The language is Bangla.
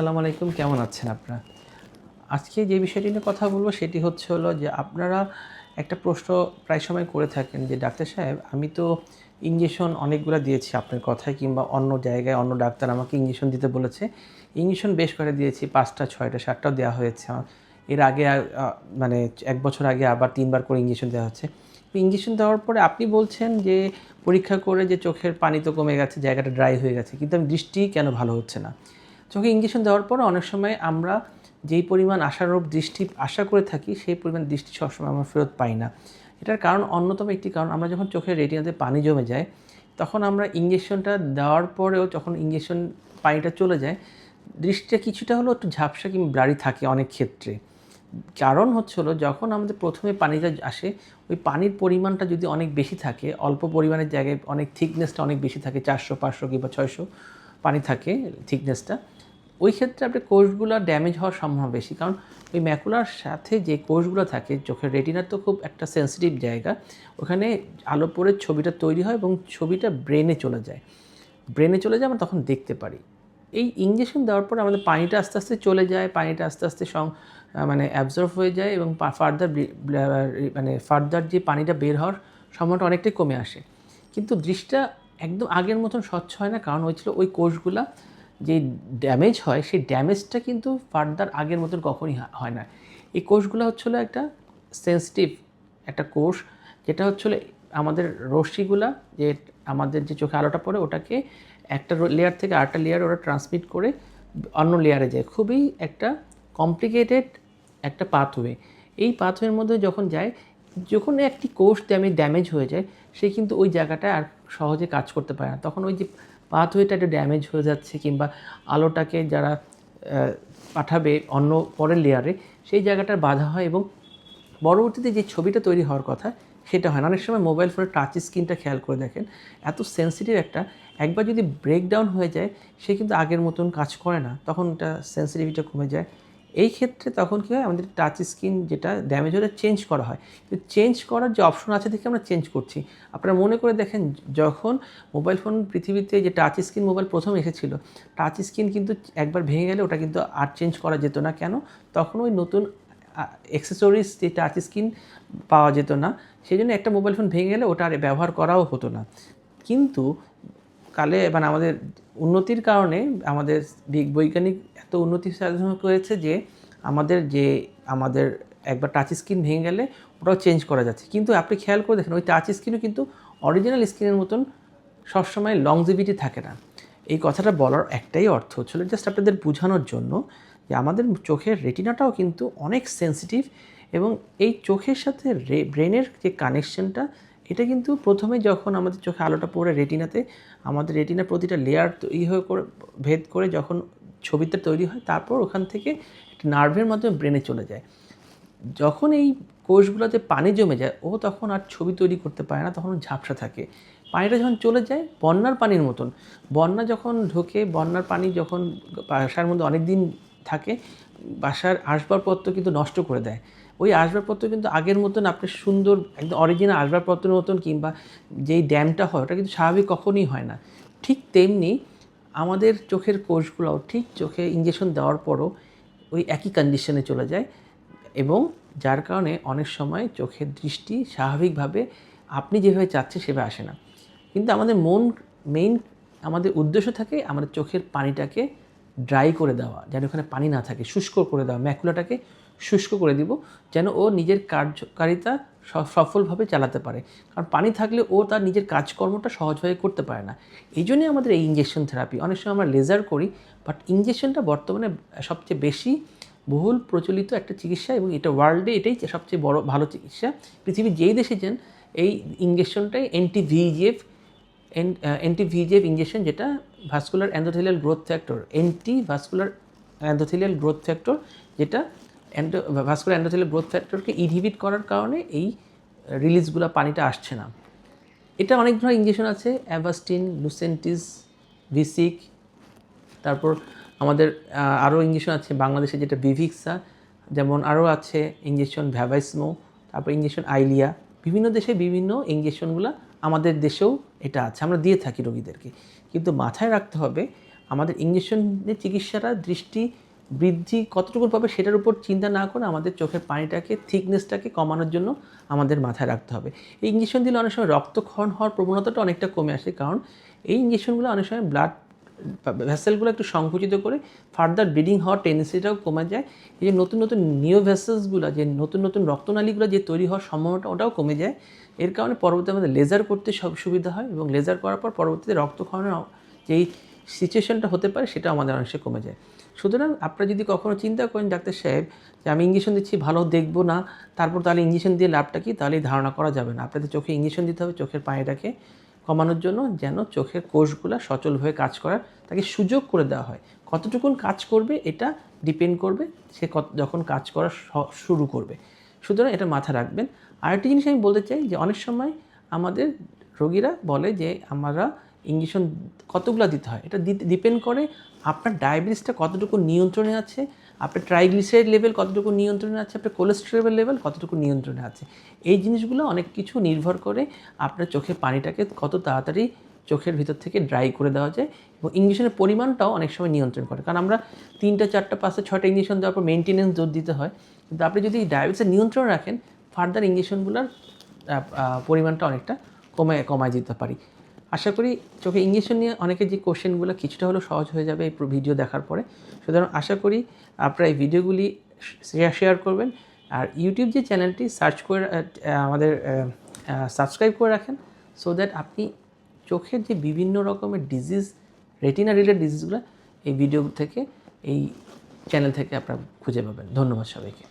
আসসালামু আলাইকুম, কেমন আছেন আপনারা? আজকে যে বিষয়টি নিয়ে কথা বলব সেটি হচ্ছে হলো যে আপনারা একটা প্রশ্ন প্রায় সময় করে থাকেন যে, ডাক্তার সাহেব, আমি তো ইঞ্জেকশন অনেকগুলো দিয়েছি আপনার কথায় কিংবা অন্য জায়গায় অন্য ডাক্তার আমাকে ইঞ্জেকশন দিতে বলেছে। ইঞ্জেকশন বেশ করে দিয়েছি, পাঁচটা, ছয়টা, সাতটাও দেওয়া হয়েছে। এর আগে মানে এক বছর আগে আবার তিনবার করে ইঞ্জেকশন দেওয়া হচ্ছে। ইঞ্জেকশন দেওয়ার পরে আপনি বলছেন যে, পরীক্ষা করে যে চোখের পানি তো কমে গেছে, জায়গাটা ড্রাই হয়ে গেছে, কিন্তু আমি দৃষ্টি কেন ভালো হচ্ছে না? চোখে ইঞ্জেকশন দেওয়ার পর অনেক সময় আমরা যেই পরিমাণ আশারূপ দৃষ্টি আশা করে থাকি, সেই পরিমাণ দৃষ্টি সবসময় আমরা ফেরত পাই না। এটার কারণ অন্যতম একটি কারণ, আমরা যখন চোখের রেটিনাতে পানি জমে যায়, তখন আমরা ইঞ্জেকশনটা দেওয়ার পরেও যখন ইঞ্জেকশন পানিটা চলে যায়, দৃষ্টিটা কিছুটা হলেও একটু ঝাপসা কিংবা ব্লারি থাকে অনেক ক্ষেত্রে। কারণ হচ্ছে হলো, যখন আমাদের প্রথমে পানিটা আসে, ওই পানির পরিমাণটা যদি অনেক বেশি থাকে, অল্প পরিমাণের জায়গায় অনেক থিকনেসটা অনেক বেশি থাকে, চারশো, পাঁচশো কিংবা ছয়শো পানি থাকে থিকনেসটা ওই ক্ষেত্রে আপনার কোষগুলো ড্যামেজ হওয়ার সম্ভাবনা বেশি। কারণ ওই ম্যাকুলার সাথে যে কোষগুলো থাকে, চোখের রেটিনার তো খুব একটা সেন্সিটিভ জায়গা, ওখানে আলো পড়ে ছবিটা তৈরি হয় এবং ছবিটা ব্রেনে চলে যায়। ব্রেনে চলে যায়, আমরা তখন দেখতে পারি। এই ইঞ্জেকশন দেওয়ার পর আমাদের পানিটা আস্তে আস্তে চলে যায়, পানিটা আস্তে আস্তে সং মানে অ্যাবজর্ভ হয়ে যায় এবং ফার্দার মানে ফার্দার যে পানিটা বের হওয়ার সম্ভাবনাটা অনেকটাই কমে আসে। কিন্তু দৃষ্টিটা একদম আগের মতন স্বচ্ছ হয় না, কারণ হয়েছিল ওই কোষগুলা যে ড্যামেজ হয়, সেই ড্যামেজটা কিন্তু ফার্দার আগের মতন কখনই হয় না। এই কোষগুলো হচ্ছিল একটা সেন্সিটিভ একটা কোষ, যেটা হচ্ছিল আমাদের রশ্মিগুলা, যে আমাদের যে চোখে আলোটা পড়ে, ওটাকে একটা লেয়ার থেকে আরেকটা লেয়ার ওরা ট্রান্সমিট করে অন্য লেয়ারে যায়। খুবই একটা কমপ্লিকেটেড একটা পাথওয়ে এই পাথওয়ের মধ্যে যখন যায়, যখন একটি কোষ ড্যামেজ ড্যামেজ হয়ে যায়, সে কিন্তু ওই জায়গাটায় আর সহজে কাজ করতে পারে না। তখন ওই যে পাথওয়েটা একটা ড্যামেজ হয়ে যাচ্ছে কিংবা আলোটাকে যারা পাঠাবে অন্য পরের লেয়ারে সেই জায়গাটার বাধা হয় এবং পরবর্তীতে যে ছবিটা তৈরি হওয়ার কথা, সেটা হয় না। অনেক সময় মোবাইল ফোনের টাচ স্ক্রিনটা খেয়াল করে দেখেন, এত সেন্সিটিভ একটা, একবার যদি ব্রেকডাউন হয়ে যায়, সে কিন্তু আগের মতন কাজ করে না, তখন এটা সেন্সিটিভিটা কমে যায়। এই ক্ষেত্রে তখন কী হয়? আমাদের টাচ স্ক্রিন যেটা ড্যামেজ হলে চেঞ্জ করা হয়। কিন্তু চেঞ্জ করার যে অপশন আছে দেখে আমরা চেঞ্জ করছি। আপনারা মনে করে দেখেন, যখন মোবাইল ফোন পৃথিবীতে যে টাচ স্ক্রিন মোবাইল প্রথম এসেছিল টাচ স্ক্রিন কিন্তু একবার ভেঙে গেলে ওটা কিন্তু আর চেঞ্জ করা যেত না। কেন? তখন ওই নতুন অ্যাক্সেসরিজ যে টাচ স্ক্রিন পাওয়া যেত না সেই জন্য একটা মোবাইল ফোন ভেঙে গেলে ওটা আর ব্যবহার করাও হতো না। কিন্তু কালে মানে আমাদের উন্নতির কারণে আমাদের বৈজ্ঞানিক এত উন্নতি সাধন করেছে যে আমাদের যে আমাদের একবার টাচ স্ক্রিন ভেঙে গেলে ওটাও চেঞ্জ করা যাচ্ছে। কিন্তু আপনি খেয়াল করে দেখেন, ওই টাচ স্ক্রিনও কিন্তু অরিজিনাল স্ক্রিনের মতন সবসময় লংজিভিটি থাকে না। এই কথাটা বলার একটাই অর্থ ছিল জাস্ট আপনাদের বোঝানোর জন্য যে আমাদের চোখের রেটিনাটাও কিন্তু অনেক সেন্সিটিভ এবং এই চোখের সাথে ব্রেনের যে কানেকশনটা এটা কিন্তু প্রথমে যখন আমাদের চোখে আলোটা পড়ে রেটিনাতে আমাদের রেটিনা প্রতিটা লেয়ার ই হয়ে করে, ভেদ করে যখন ছবিটা তৈরি হয়, তারপর ওখান থেকে একটা নার্ভের মাধ্যমে ব্রেনে চলে যায়। যখন এই কোষগুলোতে পানি জমে যায়, ও তখন আর ছবি তৈরি করতে পারে না, তখন ঝাপসা থাকে। পানিটা যখন চলে যায়, বন্যার পানির মতন। বন্যা যখন ঢোকে, বন্যার পানি যখন বাসার মধ্যে অনেক দিন থাকে, বাসার আসবাবপত্র কিন্তু নষ্ট করে দেয়। ওই আসবাবপত্র কিন্তু আগের মতন আপনি সুন্দর, একদম অরিজিনাল আসবাবপত্রের মতন কিংবা যেই ড্যামটা হয়, ওটা কিন্তু স্বাভাবিক কখনই হয় না। ঠিক তেমনি আমাদের চোখের কোষগুলোও ঠিক চোখে ইঞ্জেকশন দেওয়ার পরও ওই একই কন্ডিশনে চলে যায় এবং যার কারণে অনেক সময় চোখের দৃষ্টি স্বাভাবিকভাবে আপনি যেভাবে চাচ্ছেন সেভাবে আসে না। কিন্তু আমাদের মন মেইন আমাদের উদ্দেশ্য থাকে আমাদের চোখের পানিটাকে ড্রাই করে দেওয়া, যেন ওখানে পানি না থাকে, শুষ্ক করে দেওয়া, ম্যাকুলাটাকে শুষ্ক করে দিব যেন ও নিজের কার্যকারিতা সফলভাবে চালাতে পারে। কারণ পানি থাকলে ও তার নিজের কাজকর্মটা সহজভাবে করতে পারে না। এই জন্যই আমাদের এই ইঞ্জেকশন থেরাপি অনেক সময় আমরা লেজার করি বাট ইঞ্জেকশনটা বর্তমানে সবচেয়ে বেশি বহুল প্রচলিত একটা চিকিৎসা এবং এটা ওয়ার্ল্ডে এটাই সবচেয়ে বড়, ভালো চিকিৎসা। পৃথিবীর যেই দেশে যান, এই ইঞ্জেকশনটাই anti VGF anti VGF injection যেটা vascular endothelial growth factor anti vascular endothelial growth factor যেটা অ্যান্ডো ভাস্কুলার অ্যান্ডোথেলিয়াল গ্রোথ ফ্যাক্টরকে ইনহিবিট করার কারণে এই রিলিজগুলো পানিটা আসছে না। এটা অনেক ধরনের ইঞ্জেকশন আছে অ্যাভাস্টিন লুসেন্টিস ভিসিক তারপর আমাদের আরও ইঞ্জেকশন আছে বাংলাদেশে যেটা বিভিক্সা যেমন আরও আছে ইঞ্জেকশন ভ্যাভাইসমো তারপর ইঞ্জেকশন আইলিয়া বিভিন্ন দেশে বিভিন্ন ইঞ্জেকশনগুলো আমাদের দেশেও এটা আছে, আমরা দিয়ে থাকি রোগীদেরকে। কিন্তু মাথায় রাখতে হবে, আমাদের ইঞ্জেকশনের চিকিৎসাটা দৃষ্টি বৃদ্ধি কতটুকু পাবে সেটার উপর চিন্তা না করে আমাদের চোখের পানিটাকে থিকনেসটাকে কমানোর জন্য আমাদের মাথায় রাখতে হবে। এই ইঞ্জেকশন দিলে অনেক সময় রক্তক্ষরণ হওয়ার প্রবণতাটা অনেকটা কমে আসে কারণ এই ইঞ্জেকশনগুলো অনেক সময় ব্লাড ভেসেলগুলো একটু সংকুচিত করে ফার্দার ব্লিডিং হওয়ার টেন্ডেন্সিটাও কমে যায়। এই যে নতুন নতুন নিও ভেসেলসগুলো যে নতুন নতুন রক্তনালীগুলো যে তৈরি হওয়ার সম্ভাবনাটা ওটাও কমে যায়। এর কারণে পরবর্তীতে আমাদের লেজার করতে সব সুবিধা হয় এবং লেজার করার পর পরবর্তীতে রক্তক্ষরণের যেই সিচুয়েশনটা হতে পারে, সেটা আমাদের অনেকটা কমে যায়। সুতরাং আপনারা যদি কখনো চিন্তা করেন, ডাক্তার সাহেব, যে আমি ইঞ্জেকশন দিচ্ছি, ভালো দেখব না, তারপর তাহলে ইঞ্জেকশন দিয়ে লাভটা কি? তাহলে ধারণা করা যাবে না। আপনাদের চোখে ইঞ্জেকশন দিতে হবে, চোখের পানিটাকে কমানোর জন্য যেন চোখের কোষগুলো সচলভাবে কাজ করার তাকে সুযোগ করে দেওয়া হয়। কতটুকুন কাজ করবে, এটা ডিপেন্ড করবে, সে কত, যখন কাজ করা শুরু করবে। সুতরাং এটা মাথা রাখবেন। আরেকটি জিনিস আমি বলতে চাই যে, অনেক সময় আমাদের রোগীরা বলে যে, আমরা ইঞ্জেকশন কতগুলো দিতে হয়? এটা ডিপেন্ড করে আপনার ডায়াবেটিসটা কতটুকু নিয়ন্ত্রণে আছে, আপনার ট্রাইগ্লিসাইড লেভেল কতটুকু নিয়ন্ত্রণে আছে, আপনার কোলেস্টেরল লেভেল কতটুকু নিয়ন্ত্রণে আছে। এই জিনিসগুলো অনেক কিছু নির্ভর করে আপনার চোখের পানিটাকে কত তাড়াতাড়ি চোখের ভিতর থেকে ড্রাই করে দেওয়া যায় এবং ইঞ্জেকশনের পরিমাণটাও অনেক সময় নিয়ন্ত্রণ করে। কারণ আমরা তিনটা, চারটা, পাঁচটা ছটা ইঞ্জেকশন দেওয়ার পর মেনটেনেন্স জোর দিতে হয়। কিন্তু আপনি যদি ডায়াবেটিসের নিয়ন্ত্রণ রাখেন ফার্দার ইঞ্জেকশনগুলোর পরিমাণটা অনেকটা কমে কমায় দিতে পারি। আশা করি চোখে ইঞ্জেকশন নিয়ে অনেকে যে কোশ্চেনগুলো কিছুটা হলেও সহজ হয়ে যাবে এই ভিডিও দেখার পরে। সুতরাং আশা করি আপনারা এই ভিডিওগুলি শেয়ার শেয়ার করবেন। আর ইউটিউব যে চ্যানেলটি সার্চ করে আমাদের সাবস্ক্রাইব করে রাখেন সো দ্যাট আপনি চোখের যে বিভিন্ন রকমের ডিজিজ রেটিনা রিলেটেড ডিজিজগুলো এই ভিডিও থেকে, এই চ্যানেল থেকে আপনারা খুঁজে পাবেন। ধন্যবাদ সবাইকে।